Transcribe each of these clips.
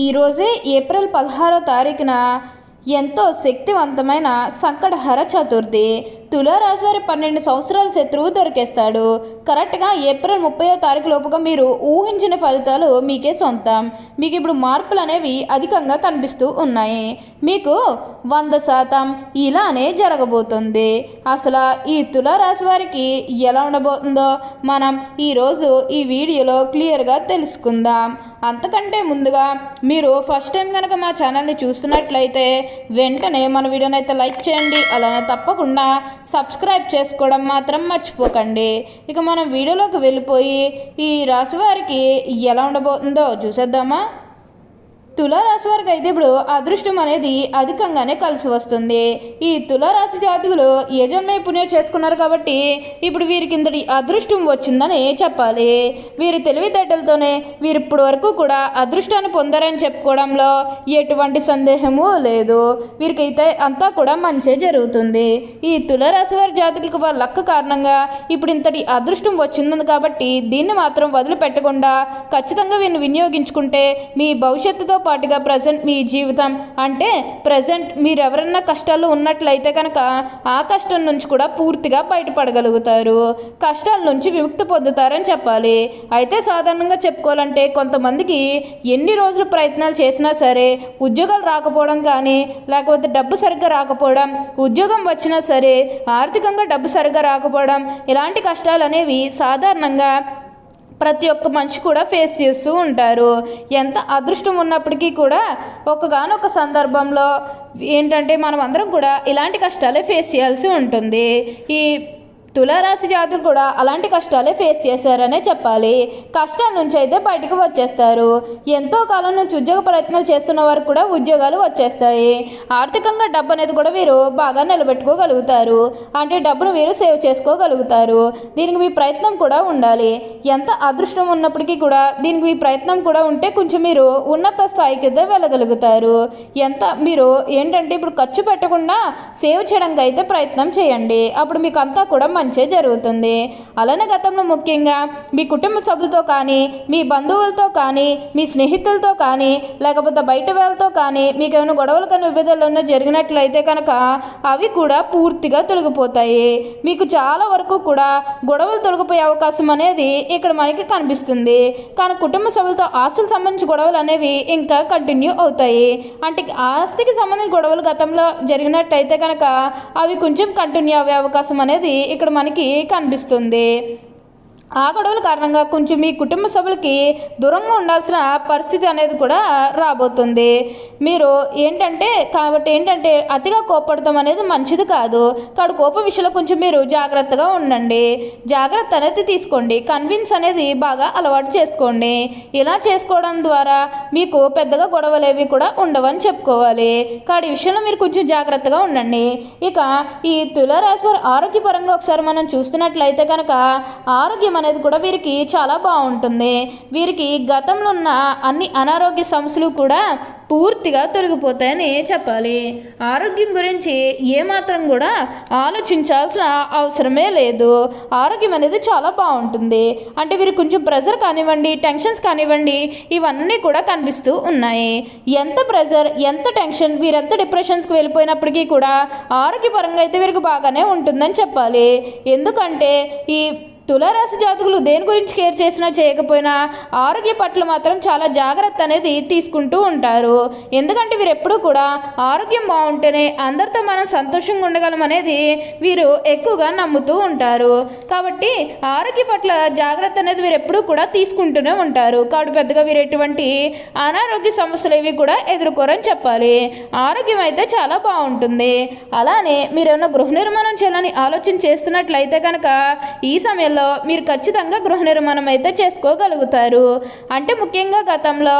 ఈరోజే ఏప్రిల్ పదహారో తారీఖున ఎంతో శక్తివంతమైన సంకటహర చతుర్థి. తులారాశి వారి పన్నెండు సంవత్సరాల శత్రువు దొరికేస్తాడు. కరెక్ట్గా ఏప్రిల్ ముప్పయో తారీఖు లోపుగా మీరు ఊహించిన ఫలితాలు మీకే సొంతం. మీకు ఇప్పుడు మార్పులు అనేవి అధికంగా కనిపిస్తూ ఉన్నాయి. మీకు వంద శాతం ఇలానే జరగబోతుంది. అసలు ఈ తులారాశి వారికి ఎలా ఉండబోతుందో మనం ఈరోజు ఈ వీడియోలో క్లియర్గా తెలుసుకుందాం. అంతకంటే ముందుగా మీరు ఫస్ట్ టైం కనుక మా ఛానల్ని చూస్తున్నట్లయితే వెంటనే మన వీడియోని అయితే లైక్ చేయండి. అలానే తప్పకుండా సబ్స్క్రైబ్ చేసుకోవడం మాత్రం మర్చిపోకండి. ఇక మనం వీడియోలోకి వెళ్ళిపోయి ఈ రాశి వారికి ఎలా ఉండబోతుందో చూసేద్దామా? తులారాశి వారికి అయితే ఇప్పుడు అదృష్టం అనేది అధికంగానే కలిసి వస్తుంది. ఈ తులారాశి జాతకులు యజన్మే పుణ్యం చేసుకున్నారు కాబట్టి ఇప్పుడు వీరికి ఇంతటి అదృష్టం వచ్చిందని చెప్పాలి. వీరి తెలివితేటలతోనే వీరు ఇప్పటి వరకు కూడా అదృష్టాన్ని పొందారని చెప్పుకోవడంలో ఎటువంటి సందేహము లేదు. వీరికైతే అంతా కూడా మంచే జరుగుతుంది. ఈ తులారాశి వారి జాతకులకు వారి లక్క కారణంగా ఇప్పుడు ఇంతటి అదృష్టం వచ్చింది కాబట్టి దీన్ని మాత్రం వదిలిపెట్టకుండా ఖచ్చితంగా వీరిని వినియోగించుకుంటే మీ భవిష్యత్తుతో పాటుగా ప్రజెంట్ మీ జీవితం అంటే ప్రజెంట్ మీరు ఎవరన్నా కష్టాల్లో ఉన్నట్లయితే కనుక ఆ కష్టం నుంచి కూడా పూర్తిగా బయటపడగలుగుతారు. కష్టాల నుంచి విముక్తి పొందుతారని చెప్పాలి. అయితే సాధారణంగా చెప్పుకోవాలంటే కొంతమందికి ఎన్ని రోజులు ప్రయత్నాలు చేసినా సరే ఉద్యోగాలు రాకపోవడం కానీ లేకపోతే డబ్బు సరిగ్గా రాకపోవడం ఉద్యోగం వచ్చినా సరే ఆర్థికంగా డబ్బు సరిగ్గా రాకపోవడం ఇలాంటి కష్టాలు అనేవి సాధారణంగా ప్రతి ఒక్క మనిషి కూడా ఫేస్ చేస్తూ ఉంటారు. ఎంత అదృష్టం ఉన్నప్పటికీ కూడా ఒకగానొక సందర్భంలో ఏంటంటే మనం అందరం కూడా ఇలాంటి కష్టాలే ఫేస్ చేయాల్సి ఉంటుంది. ఈ తులారాశి జాతులు కూడా అలాంటి కష్టాలే ఫేస్ చేశారనే చెప్పాలి. కష్టాల నుంచి అయితే బయటకు వచ్చేస్తారు. ఎంతో కాలం నుంచి ఉద్యోగ ప్రయత్నాలు చేస్తున్న వారికి కూడా ఉద్యోగాలు వచ్చేస్తాయి. ఆర్థికంగా డబ్బు అనేది కూడా వీరు బాగా నిలబెట్టుకోగలుగుతారు. అంటే డబ్బును వీరు సేవ్ చేసుకోగలుగుతారు. దీనికి మీ ప్రయత్నం కూడా ఉండాలి. ఎంత అదృష్టం ఉన్నప్పటికీ కూడా దీనికి మీ ప్రయత్నం కూడా ఉంటే కొంచెం మీరు ఉన్నత స్థాయికి వెళ్ళగలుగుతారు. ఎంత మీరు ఏంటంటే ఇప్పుడు ఖర్చు పెట్టకుండా సేవ్ చేయడానికి అయితే ప్రయత్నం చేయండి. అప్పుడు మీకు అంతా కూడా మంచి జరుగుతుంది. అలానే గతంలో ముఖ్యంగా మీ కుటుంబ సభ్యులతో కానీ మీ బంధువులతో కానీ మీ స్నేహితులతో కానీ లేకపోతే బయట వాళ్ళతో కానీ మీకు ఏమైనా గొడవలు కానీ విభేదాలు జరిగినట్లయితే కనుక అవి కూడా పూర్తిగా తొలగిపోతాయి. మీకు చాలా వరకు కూడా గొడవలు తొలగిపోయే అవకాశం అనేది ఇక్కడ మనకి కనిపిస్తుంది. కానీ కుటుంబ సభ్యులతో ఆస్తులకు సంబంధించి గొడవలు అనేవి ఇంకా కంటిన్యూ అవుతాయి. అంటే ఆస్తికి సంబంధించిన గొడవలు గతంలో జరిగినట్టయితే కనుక అవి కొంచెం కంటిన్యూ అయ్యే అవకాశం అనేది ఇక్కడ మనకి కనిపిస్తుంది ఆ గొడవల కారణంగా కొంచెం మీ కుటుంబ సభ్యులకి దూరంగా ఉండాల్సిన పరిస్థితి అనేది కూడా రాబోతుంది. మీరు ఏంటంటే కాబట్టి ఏంటంటే అతిగా కోపడతాం అనేది మంచిది కాదు. కాబట్టి కోపం విషయంలో కొంచెం మీరు జాగ్రత్తగా ఉండండి. జాగ్రత్త అనేది తీసుకోండి. కన్విన్స్ అనేది బాగా అలవాటు చేసుకోండి. ఇలా చేసుకోవడం ద్వారా మీకు పెద్దగా గొడవలేవి కూడా ఉండవని చెప్పుకోవాలి. కాబట్టి ఈ విషయంలో మీరు కొంచెం జాగ్రత్తగా ఉండండి. ఇక ఈ తులారాశి వారి ఆరోగ్యపరంగా ఒకసారి మనం చూస్తున్నట్లయితే కనుక ఆరోగ్యం అనేది కూడా వీరికి చాలా బాగుంటుంది. వీరికి గతంలో ఉన్న అన్ని అనారోగ్య సమస్యలు కూడా పూర్తిగా తొలగిపోతాయని చెప్పాలి. ఆరోగ్యం గురించి ఏమాత్రం కూడా ఆలోచించాల్సిన అవసరమే లేదు. ఆరోగ్యం అనేది చాలా బాగుంటుంది. అంటే వీరు కొంచెం ప్రెజర్ కానివ్వండి టెన్షన్స్ కానివ్వండి ఇవన్నీ కూడా కనిపిస్తూ ఉన్నాయి. ఎంత ప్రెజర్ ఎంత టెన్షన్ వీరెంత డిప్రెషన్స్కి వెళ్ళిపోయినప్పటికీ కూడా ఆరోగ్యపరంగా అయితే వీరికి బాగానే ఉంటుందని చెప్పాలి. ఎందుకంటే ఈ తులారాశి జాతకులు దేని గురించి కేర్ చేసినా చేయకపోయినా ఆరోగ్య పట్ల మాత్రం చాలా జాగ్రత్త అనేది తీసుకుంటూ ఉంటారు. ఎందుకంటే వీరు ఎప్పుడూ కూడా ఆరోగ్యం బాగుంటేనే అందరితో మనం సంతోషంగా ఉండగలం అనేది వీరు ఎక్కువగా నమ్ముతూ ఉంటారు. కాబట్టి ఆరోగ్య పట్ల జాగ్రత్త అనేది వీరు ఎప్పుడూ కూడా తీసుకుంటూనే ఉంటారు. కాబట్టి పెద్దగా వీరు ఎటువంటి అనారోగ్య సమస్యలు ఇవి కూడా ఎదుర్కోరని చెప్పాలి. ఆరోగ్యం అయితే చాలా బాగుంటుంది. అలానే మీరు గృహ నిర్మాణం చేయాలని ఆలోచన చేస్తున్నట్లయితే కనుక ఈ సమయంలో మీరు ఖచ్చితంగా గృహ నిర్మాణం అయితే చేసుకోగలుగుతారు. అంటే ముఖ్యంగా గతంలో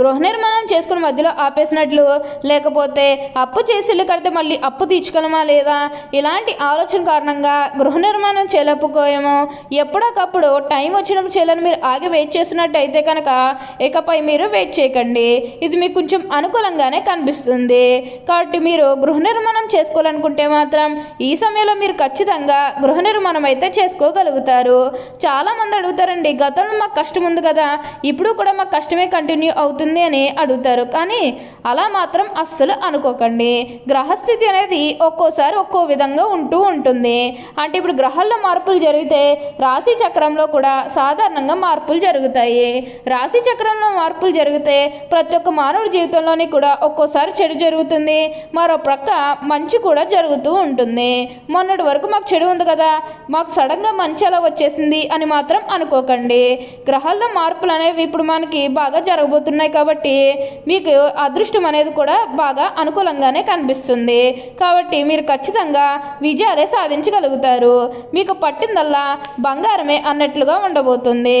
గృహ నిర్మాణం చేసుకుని మధ్యలో ఆపేసినట్లు లేకపోతే అప్పు చేసి ఇల్లు కడితే మళ్ళీ అప్పు తీర్చుకోలేమా లేదా? ఇలాంటి ఆలోచన కారణంగా గృహ నిర్మాణం చేయలేకపోయాము ఎప్పటికప్పుడు టైం వచ్చినప్పుడు చేయాలని మీరు ఆగి వెయిట్ చేస్తున్నట్టయితే కనుక ఇకపై మీరు వెయిట్ చేయకండి. ఇది మీకు కొంచెం అనుకూలంగానే కనిపిస్తుంది. కాబట్టి మీరు గృహ నిర్మాణం చేసుకోవాలనుకుంటే మాత్రం ఈ సమయంలో మీరు ఖచ్చితంగా గృహ నిర్మాణం అయితే చేసుకోగలుగుతారు. చాలామంది అడుగుతారండి గతంలో మాకు కష్టం ఉంది కదా ఇప్పుడు కూడా మాకు కష్టమే కంటిన్యూ అవుతుంది. అవుతుంది అని అడుగుతారు. కానీ అలా మాత్రం అస్సలు అనుకోకండి. గ్రహస్థితి అనేది ఒక్కోసారి ఒక్కో విధంగా ఉంటూ ఉంటుంది. అంటే ఇప్పుడు గ్రహాల్లో మార్పులు జరిగితే రాశి చక్రంలో కూడా సాధారణంగా మార్పులు జరుగుతాయి. రాశి చక్రంలో మార్పులు జరిగితే ప్రతి ఒక్క మానవుడి జీవితంలోని కూడా ఒక్కోసారి చెడు జరుగుతుంది. మరో ప్రక్క మంచి కూడా జరుగుతూ ఉంటుంది. మొన్నటి వరకు మాకు చెడు ఉంది కదా మాకు సడన్గా మంచి అలా వచ్చేసింది అని మాత్రం అనుకోకండి. గ్రహాల్లో మార్పులు అనేవి ఇప్పుడు మనకి బాగా జరగబోతున్నాయి కాబట్టి మీకు అదృష్టం అనేది కూడా బాగా అనుకూలంగానే కనిపిస్తుంది. కాబట్టి మీరు ఖచ్చితంగా విజయాలే సాధించగలుగుతారు. మీకు పట్టిందల్లా బంగారమే అన్నట్లుగా ఉండబోతుంది.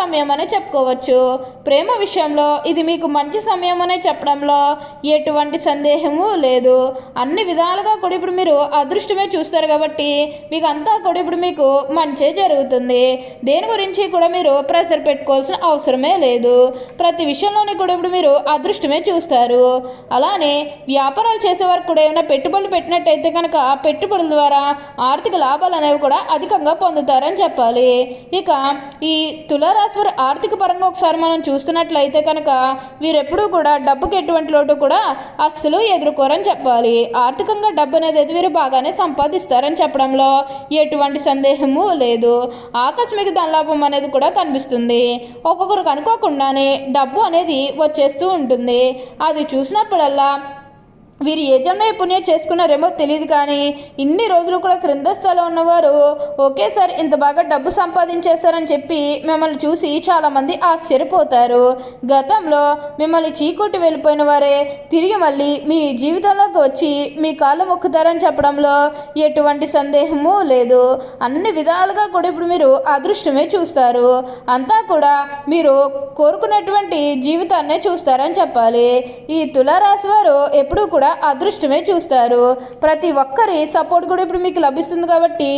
సమయం అనే చెప్పుకోవచ్చు. ప్రేమ విషయంలో ఇది మీకు మంచి సమయం అనే చెప్పడంలో ఎటువంటి సందేహము లేదు. అన్ని విధాలుగా కూడా ఇప్పుడు మీరు అదృష్టమే చూస్తారు కాబట్టి మీకు అంతా కూడా ఇప్పుడు మీకు మంచే జరుగుతుంది. దేని గురించి కూడా మీరు ప్రెషర్ పెట్టుకోవాల్సిన అవసరమే లేదు. ప్రతి విషయంలోని కూడా ఇప్పుడు మీరు అదృష్టమే చూస్తారు. అలానే వ్యాపారాలు చేసే చేసేవారు కూడా ఏమైనా పెట్టుబడులు పెట్టినట్టయితే కనుక పెట్టుబడుల ద్వారా ఆర్థిక లాభాలు అనేవి కూడా అధికంగా పొందుతారని చెప్పాలి. ఇక ఈ తులరా వారి ఆర్థిక పరంగా ఒకసారి మనం చూస్తున్నట్లయితే కనుక వీరెప్పుడూ కూడా డబ్బుకి ఎటువంటి లోటు కూడా అస్సలు ఎదుర్కోరని చెప్పాలి. ఆర్థికంగా డబ్బు అనేది అయితే వీరు బాగానే సంపాదిస్తారని చెప్పడంలో ఎటువంటి సందేహము లేదు. ఆకస్మిక ధనలాభం అనేది కూడా కనిపిస్తుంది. ఒక్కొక్కరికి అనుకోకుండానే డబ్బు అనేది వచ్చేస్తూ ఉంటుంది. అది చూసినప్పుడల్లా వీరు ఏ జన్మ పుణ్యం చేసుకున్నారేమో తెలియదు కానీ ఇన్ని రోజులు కూడా క్రింద స్థలం ఉన్నవారు ఒకేసారి ఇంత బాగా డబ్బు సంపాదించేశారని చెప్పి మిమ్మల్ని చూసి చాలామంది ఆశ్చర్యపోతారు. గతంలో మిమ్మల్ని చీకొట్టి వెళ్ళిపోయిన వారే తిరిగి మళ్ళీ మీ జీవితంలోకి వచ్చి మీ కాళ్ళు మొక్కుతారని చెప్పడంలో ఎటువంటి సందేహము లేదు. అన్ని విధాలుగా కూడా ఇప్పుడు మీరు అదృష్టమే చూస్తారు. అంతా కూడా మీరు కోరుకున్నటువంటి జీవితాన్నే చూస్తారని చెప్పాలి. ఈ తులారాశి వారు ఎప్పుడూ కూడా అదృష్టమే చూస్తారు. ప్రతి ఒక్కరి సపోర్ట్ కూడా ఇప్పుడు మీకు లభిస్తుంది కాబట్టి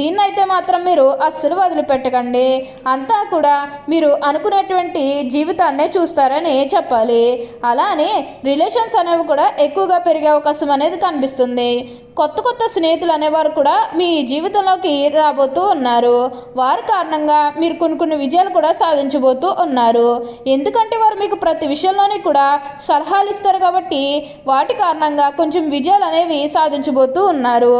దీన్ని అయితే మాత్రం మీరు అస్సలు వదిలిపెట్టకండి అంతా కూడా మీరు అనుకునేటువంటి జీవితాన్నే చూస్తారని చెప్పాలి. అలానే రిలేషన్స్ అనేవి కూడా ఎక్కువగా పెరిగే అవకాశం అనేది కనిపిస్తుంది. కొత్త కొత్త స్నేహితులు అనేవారు కూడా మీ జీవితంలోకి రాబోతూ ఉన్నారు. వారి కారణంగా మీరు కొన్ని కొన్ని విజయాలు కూడా సాధించబోతూ ఉన్నారు. ఎందుకంటే వారు మీకు ప్రతి విషయంలోనే కూడా సలహాలు ఇస్తారు కాబట్టి వాటి కారణంగా కొంచెం విజయాలు అనేవి సాధించబోతూ ఉన్నారు.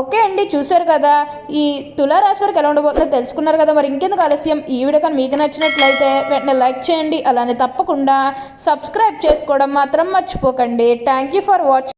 ఓకే అండి చూశారు కదా. ఈ తులారాశి వారికి ఎలా ఉండబోతుందో తెలుసుకున్నారు కదా. మరి ఇంకెందుకు ఆలస్యం? ఈ వీడియో కానీ మీకు నచ్చినట్లయితే వెంటనే లైక్ చేయండి. అలానే తప్పకుండా సబ్స్క్రైబ్ చేసుకోవడం మాత్రం మర్చిపోకండి. Thank you for watching